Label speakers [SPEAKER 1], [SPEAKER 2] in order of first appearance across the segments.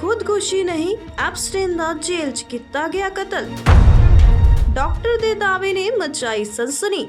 [SPEAKER 1] ਖੁਦਕੁਸ਼ੀ ਨਹੀਂ ਐਪਸਟੇਨ ਦਾ ਜੇਲ੍ਹ 'ਚ ਕੀਤਾ ਗਿਆ ਕਤਲ। ਡਾਕਟਰ ਦੇ ਦਾਅਵੇ ਨੇ ਮਚਾਈ ਸਨਸਨੀ।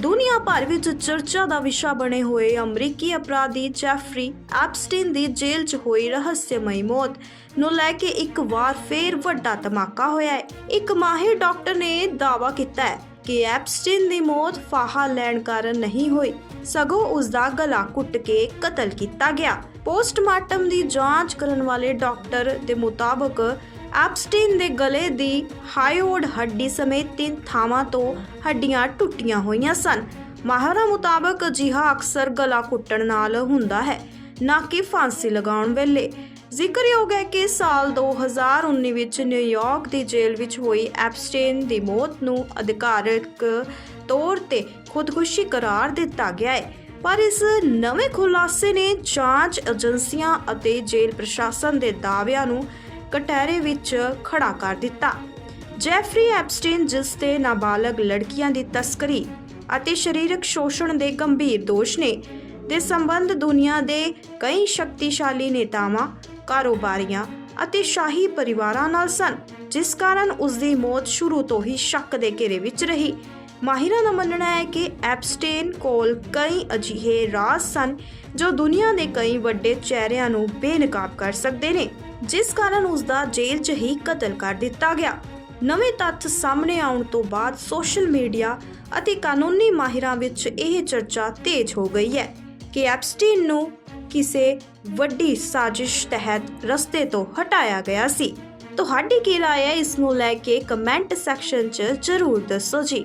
[SPEAKER 1] ਦੁਨੀਆ ਭਰ ਵਿੱਚ ਚਰਚਾ ਦਾ ਵਿਸ਼ਾ ਬਣੇ ਹੋਏ ਅਮਰੀਕੀ ਅਪਰਾਧੀ ਜੈਫਰੀ ਐਪਸਟੀਨ ਦੀ ਜੇਲ੍ਹ 'ਚ ਹੋਈ ਰਹੱਸਮਈ ਮੌਤ ਨੂੰ ਲੈ ਕੇ ਇੱਕ ਵਾਰ ਫੇਰ ਵੱਡਾ ਧਮਾਕਾ ਹੋਇਆ ਹੈ। ਇੱਕ ਮਾਹਿਰ ਡਾਕਟਰ ਨੇ ਦਾਅਵਾ ਕੀਤਾ ਹੈ ਕਿ ਐਪਸਟੀਨ ਦੀ ਮੌਤ ਫਾਹਾ ਲੈਣ ਕਾਰਨ ਨਹੀਂ ਹੋਈ, ਸਗੋਂ ਉਸ ਦਾ ਗਲਾ ਕੁੱਟ ਕੇ ਕਤਲ ਕੀਤਾ ਗਿਆ। ਪੋਸਟਮਾਰਟਮ ਦੀ ਜਾਂਚ ਕਰਨ ਵਾਲੇ ਡਾਕਟਰ ਦੇ ਮੁਤਾਬਕ ਐਪਸਟਿਨ ਦੇ ਗਲੇ ਦੀ ਹਾਇਓਡ ਹੱਡੀ ਸਮੇਤ ਤਿੰਨ ਥਾਵਾਂ ਤੋਂ ਹੱਡੀਆਂ ਟੁੱਟੀਆਂ ਹੋਈਆਂ ਸਨ। ਮਾਹਰਾਂ ਮੁਤਾਬਕ, ਅਜਿਹਾ ਅਕਸਰ ਗਲਾ ਕੁੱਟਣ ਨਾਲ ਹੁੰਦਾ ਹੈ, ਨਾ ਕਿ ਫਾਂਸੀ ਲਗਾਉਣ ਵੇਲੇ। ਜ਼ਿਕਰਯੋਗ ਹੈ ਕਿ ਸਾਲ 2019 ਵਿੱਚ ਨਿਊਯਾਰਕ ਦੀ ਜੇਲ੍ਹ ਵਿੱਚ ਹੋਈ ਐਪਸਟੀਨ ਦੀ ਮੌਤ ਨੂੰ ਅਧਿਕਾਰਕ ਤੌਰ ਤੇ ਖੁਦਕੁਸ਼ੀ ਕਰਾਰ ਦਿੱਤਾ ਗਿਆ ਹੈ। ਪਰ ਇਸ ਨਵੇਂ ਖੁਲਾਸੇ ਨੇ ਜਾਂਚ ਏਜੰਸੀਆਂ ਅਤੇ ਜੇਲ੍ਹ ਪ੍ਰਸ਼ਾਸਨ ਦੇ ਦਾਅਵਿਆਂ ਨੂੰ ਕਟਹਿਰੇ ਵਿੱਚ ਖੜਾ ਕਰ ਦਿੱਤਾ। ਜੈਫਰੀ ਐਪਸਟੀਨ, ਜਿਸ ਤੇ ਨਾਬਾਲਗ ਲੜਕੀਆਂ ਦੀ ਤਸਕਰੀ ਅਤੇ ਸਰੀਰਕ ਸ਼ੋਸ਼ਣ ਦੇ ਗੰਭੀਰ ਦੋਸ਼ ਨੇ, ਦੇ ਸੰਬੰਧ ਦੁਨੀਆ ਦੇ ਕਈ ਸ਼ਕਤੀਸ਼ਾਲੀ ਨੇਤਾਵਾਂ ਕਾਰੋਬਾਰੀਆਂ ਅਤੇ ਸ਼ਾਹੀ ਪਰਿਵਾਰਾਂ ਨਾਲ ਸਨ, ਜਿਸ ਕਾਰਨ ਉਸ ਦੀ ਮੌਤ ਸ਼ੁਰੂ ਤੋਂ ਹੀ ਸ਼ੱਕ ਦੇ ਘੇਰੇ ਵਿੱਚ ਰਹੀ। ਮਾਹਿਰਾਂ ਦਾ ਮੰਨਣਾ ਹੈ ਕਿ ਐਪਸਟੇਨ ਕੋਲ ਕਈ ਅਜਿਹੇ ਰਾਜ਼ ਸਨ ਜੋ ਦੁਨੀਆ ਦੇ ਕਈ ਵੱਡੇ ਚਿਹਰਿਆਂ ਨੂੰ ਬੇਨਕਾਬ ਕਰ ਸਕਦੇ ਨੇ, ਜਿਸ ਕਾਰਨ ਉਸ ਦਾ ਜੇਲ੍ਹ 'ਚ ਹੀ ਕਤਲ ਕਰ ਦਿੱਤਾ ਗਿਆ। ਨਵੇਂ ਤੱਥ ਸਾਹਮਣੇ ਆਉਣ ਤੋਂ ਬਾਅਦ ਸੋਸ਼ਲ ਮੀਡੀਆ ਅਤੇ ਕਾਨੂੰਨੀ ਮਾਹਿਰਾਂ ਵਿੱਚ ਇਹ ਚਰਚਾ ਤੇਜ਼ ਹੋ ਗਈ ਹੈ ਕਿ ਐਪਸਟੀਨ ਨੂੰ ਕਿਸੇ ਵੱਡੀ ਸਾਜ਼ਿਸ਼ ਤਹਿਤ ਰਸਤੇ ਤੋਂ ਹਟਾਇਆ ਗਿਆ ਸੀ। ਤੁਹਾਡੀ ਕੀ ਰਾਏ ਹੈ? ਇਸ ਨੂੰ ਲੈ ਕੇ ਕਮੈਂਟ ਸੈਕਸ਼ਨ 'ਚ ਜ਼ਰੂਰ ਦੱਸੋ ਜੀ।